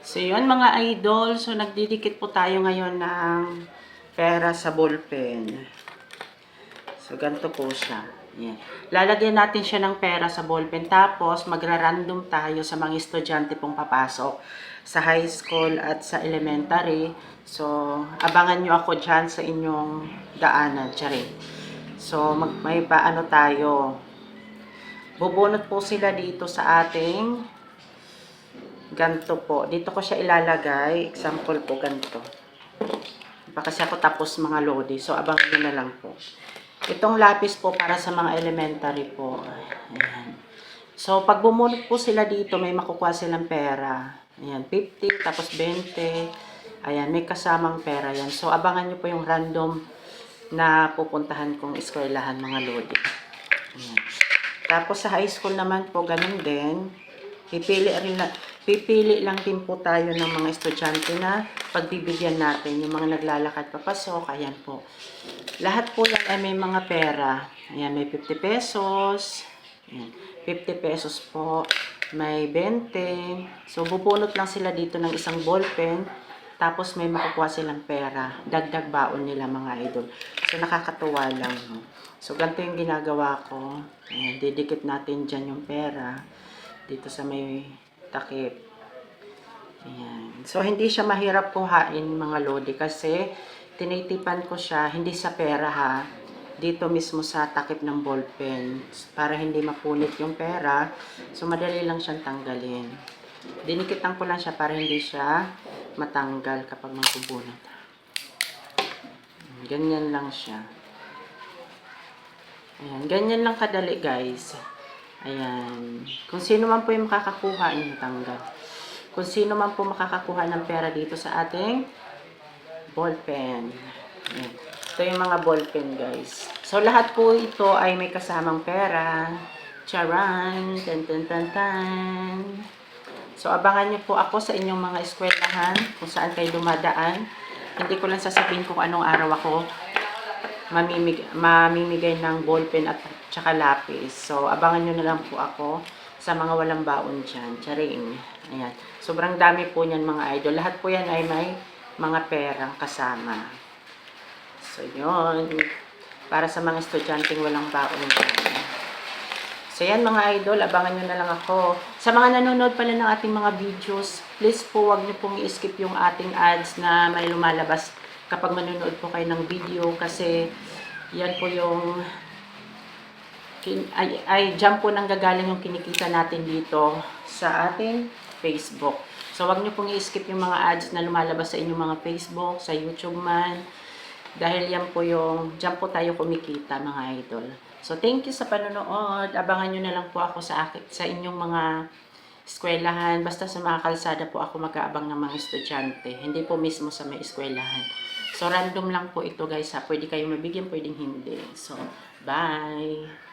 So yun mga idol, so nagdidikit po tayo ngayon ng pera sa ballpen. So ganito po siya. Yan. Lalagyan natin siya ng pera sa ballpen tapos magra-random tayo sa mga estudyante pong papasok sa high school at sa elementary. So abangan nyo ako dyan sa inyong daanan. Charing. So mag, may paano tayo. Bubunot po sila dito sa ating ganto po. Dito ko siya ilalagay. Example po, ganto. Pa kasi ako tapos mga lodi. So, abangan nyo na lang po. Itong lapis po para sa mga elementary po. Ayan. So, pag bumunot po sila dito, may makukuha silang pera. Ayan, 50, tapos 20. Ayan, may kasamang pera yan. So, abangan nyo po yung random na pupuntahan kong eskwelahan mga lodi. Ayan. Tapos sa high school naman po, ganun din. Pipili, rin na, pipili lang din po tayo ng mga estudyante na pagbibigyan natin. Yung mga naglalakad papasok, ayan po. Lahat po yan ay may mga pera. Ayan, may 50 pesos. Ayan, 50 pesos po. May 20. So, bubunot lang sila dito ng isang ballpen. Tapos may makukuha silang pera. Dagdag baon nila mga idol. So, nakakatuwa lang. So, ganito yung ginagawa ko. Ayan, didikit natin dyan yung pera. Dito sa may takip. Ayan. So, hindi siya mahirap kuhain mga lodi kasi tinitipan ko siya, hindi sa pera ha, dito mismo sa takip ng ballpen para hindi mapunit yung pera. So, madali lang siyang tanggalin. Dinikitan ko lang siya para hindi siya matanggal kapag magbubunot. Ganyan lang siya. Ayan, ganyan lang kadali guys. Ayan. Kung sino man po yung makakakuha, yung tanggal. Kung sino man po makakakuha ng pera dito sa ating ballpen. Ayan. Ito yung mga ballpen guys. So lahat po ito ay may kasamang pera. Charan! Tan tan tan tan. So abangan niyo po ako sa inyong mga eskwelahan kung saan kayo dumadaan. Hindi ko lang sasabihin kung anong araw ako mamimig mamimigay ng ballpen at tsaka lapis. So, abangan nyo na lang po ako sa mga walang baon dyan. Charing. Ayan. Sobrang dami po niyan mga idol. Lahat po yan ay may mga perang kasama. So, yun. Para sa mga estudyanteng walang baon dyan. So, yan mga idol. Abangan nyo na lang ako. Sa mga nanonood pala ng ating mga videos, please po wag nyo pong i-skip yung ating ads na may lumalabas kapag manonood po kayo ng video kasi yan po yung kin, ay, ay dyan po nang gagaling yung kinikita natin dito sa ating Facebook. So, wag nyo pong i-skip yung mga ads na lumalabas sa inyong mga Facebook, sa YouTube man. Dahil yan po yung, dyan po tayo kumikita mga idol. So, thank you sa panonood. Abangan nyo na lang po ako sa, sa inyong mga eskwelahan. Basta sa mga kalsada po ako mag-aabang ng mga estudyante. Hindi po mismo sa may eskwelahan. So, random lang po ito guys ha. Pwede kayong mabigyan, pwedeng hindi. So, bye!